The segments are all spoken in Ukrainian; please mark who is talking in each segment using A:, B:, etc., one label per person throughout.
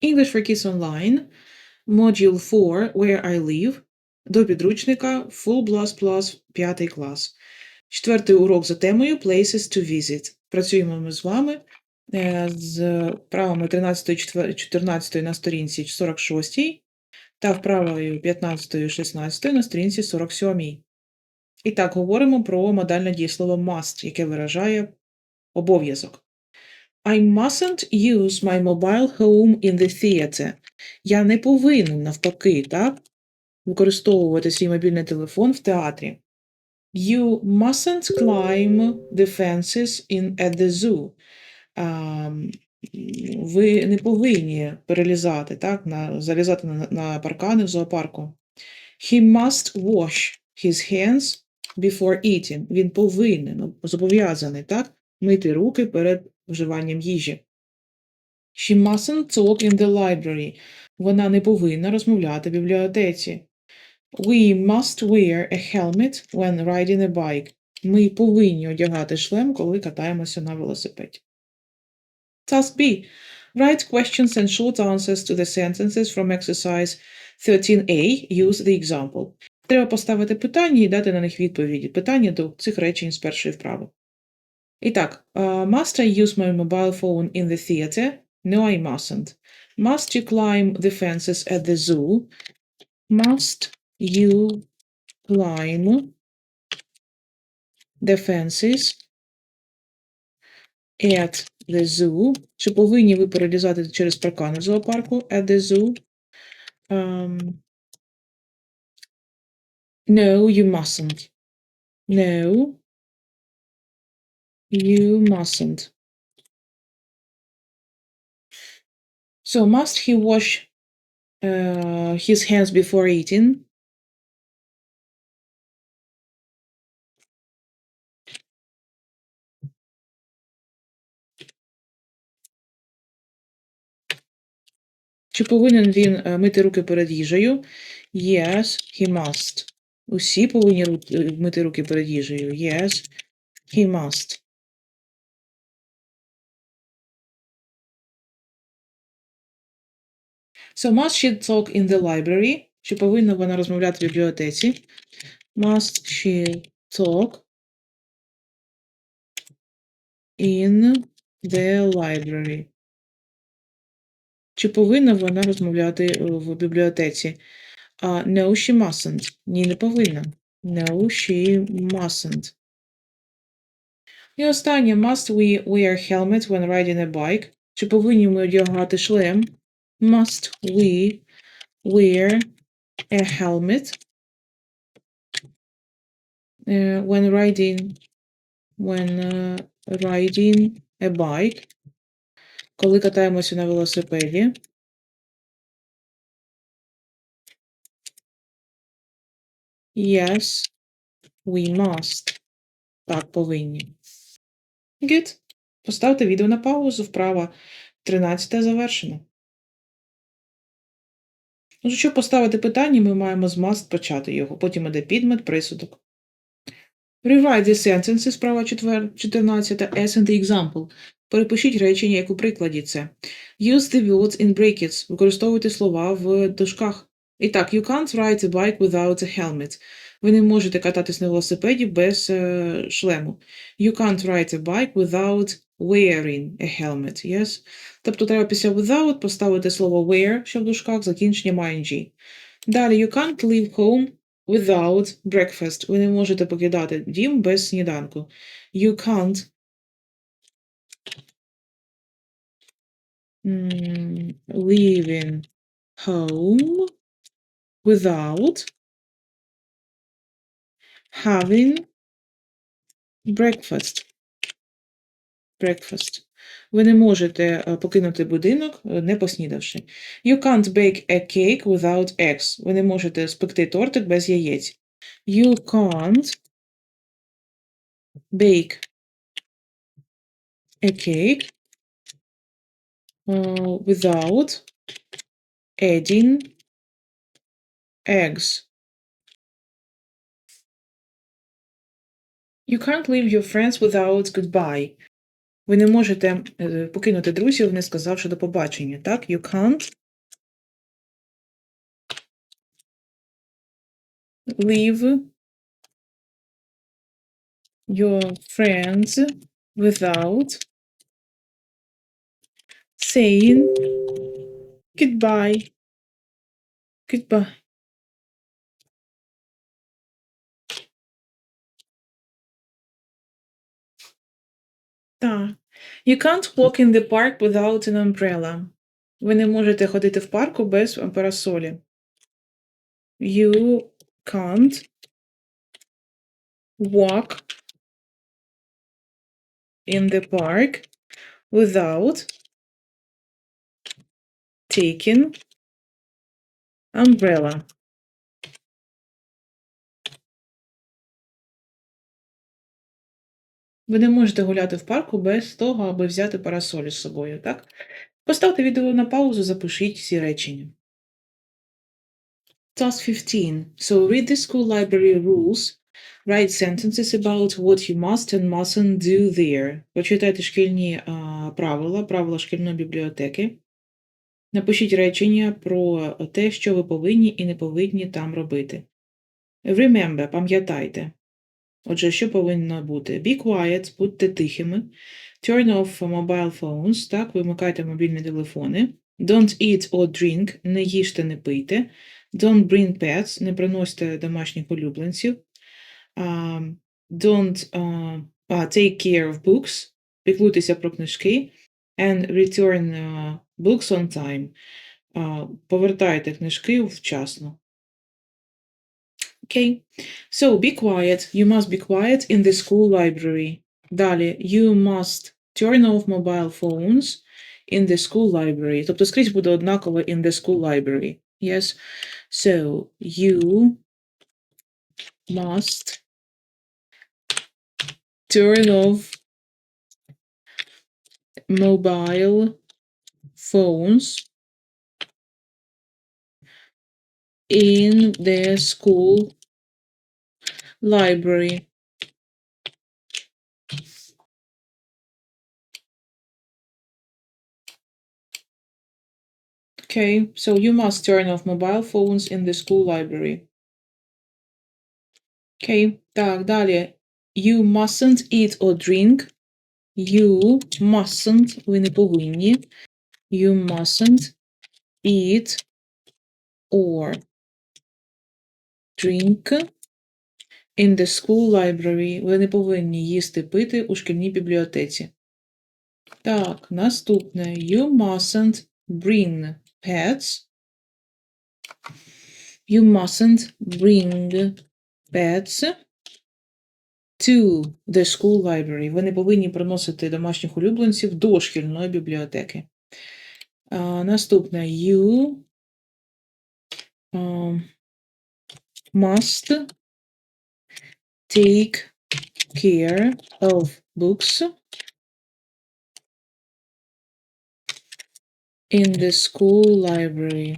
A: English for Kids Online, Module 4, Where I Live, до підручника Full Plus Plus 5 клас. Четвертий урок за темою Places to Visit. Працюємо ми з вами е, з вправами 13 14 на сторінці 46 та вправою 15 16 на сторінці 47. І так, говоримо про модальне дієслово must, яке виражає обов'язок. I mustn't use my mobile home in the theater. Я не повинен, навпаки, так, використовувати свій мобільний телефон в театрі. You mustn't climb the fences in at the zoo. А, ви не повинні перелізати, так, на, залізати на, на паркани в зоопарку. He must wash his hands before eating. Він повинен, ну, зобов'язаний, так, мити руки перед вживанням їжі. She mustn't talk in the library. Вона не повинна розмовляти в бібліотеці. We must wear a helmet when riding a bike. Ми повинні одягати шлем, коли катаємося на велосипеді. Task B. Write questions and short answers to the sentences from exercise 13a. Use the example. Треба поставити питання і дати на них відповіді. Питання до цих речень з першої вправи. І так, uh, must I use my mobile phone in the theater? No, I mustn't. Must you climb the fences at the zoo? Must you climb the fences at the zoo? Чи повинні ви перелізати через паркани в зоопарку at the zoo? Um, no, you mustn't. No, you mustn't. So must he wash uh, his hands before eating? Чи повинен він е, мити руки перед їжею? Yes, he must. Усі повинні ру- е, мити руки перед їжею. Yes, he must. So must she talk in the library? Чи повинна вона розмовляти в бібліотеці? Must she talk in the library? Чи повинна вона розмовляти е, в бібліотеці? А, no, she mustn't. Ні, не повинна. No, she mustn't. І останнє. Must we wear helmet when riding a bike? Чи повинні ми одягати шлем? Must we wear a helmet е, when riding when е, riding a bike? Коли катаємося на велосипеді? Yes, we must. Так, повинні. Good. Поставте відео на паузу. Вправа 13 завершена. Ну, щоб поставити питання, ми маємо з must почати його. Потім іде підмет, присудок. Rewrite the sentences, справа 14, as in the example. Перепишіть речення, як у прикладі це. Use the words in brackets. Використовуйте слова в дужках. І так, you can't ride a bike without a helmet. Ви не можете кататись на велосипеді без е, шлему. You can't ride a bike without wearing a helmet. Yes? Тобто треба після without поставити слово wear, що в дужках, закінчення ing. Далі, you can't leave home without breakfast. Ви не можете покидати дім без сніданку. You can't mm, leaving home without having breakfast. Breakfast. Ви не можете е, покинути будинок, е, не поснідавши. You can't bake a cake without eggs. Ви не можете спекти тортик без яєць. You can't bake a cake uh, without adding eggs. You can't leave your friends without goodbye. Ви не можете е, покинути друзів, не сказавши до побачення, так? You can't leave your friends without saying goodbye. Goodbye. Так. You can't walk in the park without an umbrella. Ви не можете ходити в парку без парасолі. You can't walk in the park without taking umbrella. Ви не можете гуляти в парку без того, аби взяти парасолі з собою, так? Поставте відео на паузу, запишіть ці речення. Task 15. So read the school library rules. Write sentences about what you must and mustn't do there. Почитайте шкільні а, правила, правила шкільної бібліотеки. Напишіть речення про те, що ви повинні і не повинні там робити. Remember, пам'ятайте. Отже, що повинно бути? Be quiet, будьте тихими. Turn off mobile phones, так, вимикайте мобільні телефони. Don't eat or drink, не їжте, не пийте. Don't bring pets, не приносьте домашніх улюбленців. Um, don't uh, take care of books, піклуйтеся про книжки. And return uh, books on time. Uh, повертайте книжки вчасно. Okay. So be quiet. You must be quiet in the school library. Далі, you must turn off mobile phones in the school library. Тобто скрізь буде однаково in the school library. Yes. So you must turn off mobile phones in the school library. Okay, so you must turn off mobile phones in the school library. Okay, так, далі. You mustn't eat or drink. You mustn't, ви не повинні. You mustn't eat or drink in the school library. Ви не повинні їсти пити у шкільній бібліотеці. Так, наступне. You mustn't bring pets. You mustn't bring pets to the school library. Ви не повинні приносити домашніх улюбленців до шкільної бібліотеки. А, наступне. You um, must take care of books in the school library.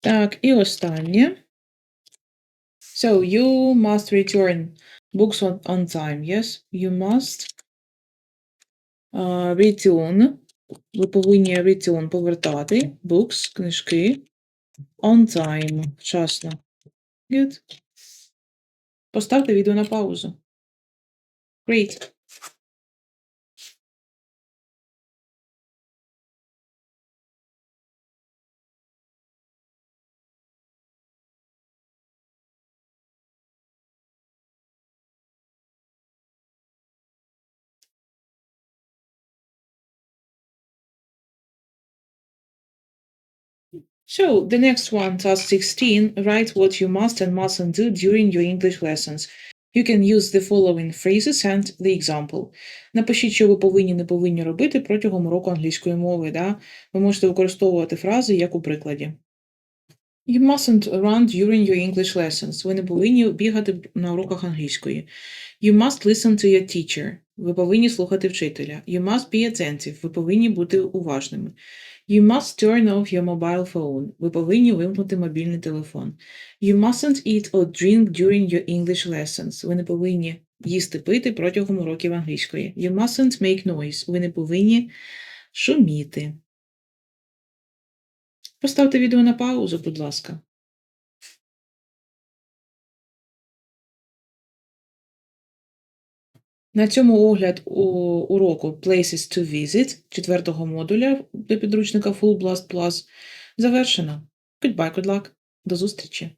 A: Так, і останнє. So, you must return books on, on time, yes? You must uh, return. Ви повинні return повертати books, книжки on time, вчасно. Good. Поставте відео на паузу. Great. So, the next one, task 16, write what you must and mustn't do during your English lessons. You can use the following phrases and the example. Напишіть, що ви повинні не повинні робити протягом уроку англійської мови. Да? Ви можете використовувати фрази, як у прикладі. You mustn't run during your English lessons. Ви не повинні бігати на уроках англійської. You must listen to your teacher. Ви повинні слухати вчителя. You must be attentive. Ви повинні бути уважними. You must turn off your mobile phone. Ви повинні вимкнути мобільний телефон. You mustn't eat or drink during your English lessons. Ви не повинні їсти пити протягом уроків англійської. You mustn't make noise. Ви не повинні шуміти. Поставте відео на паузу, будь ласка. На цьому огляд уроку Places to Visit четвертого модуля до підручника Full Blast Plus завершено. Goodbye, good luck. До зустрічі!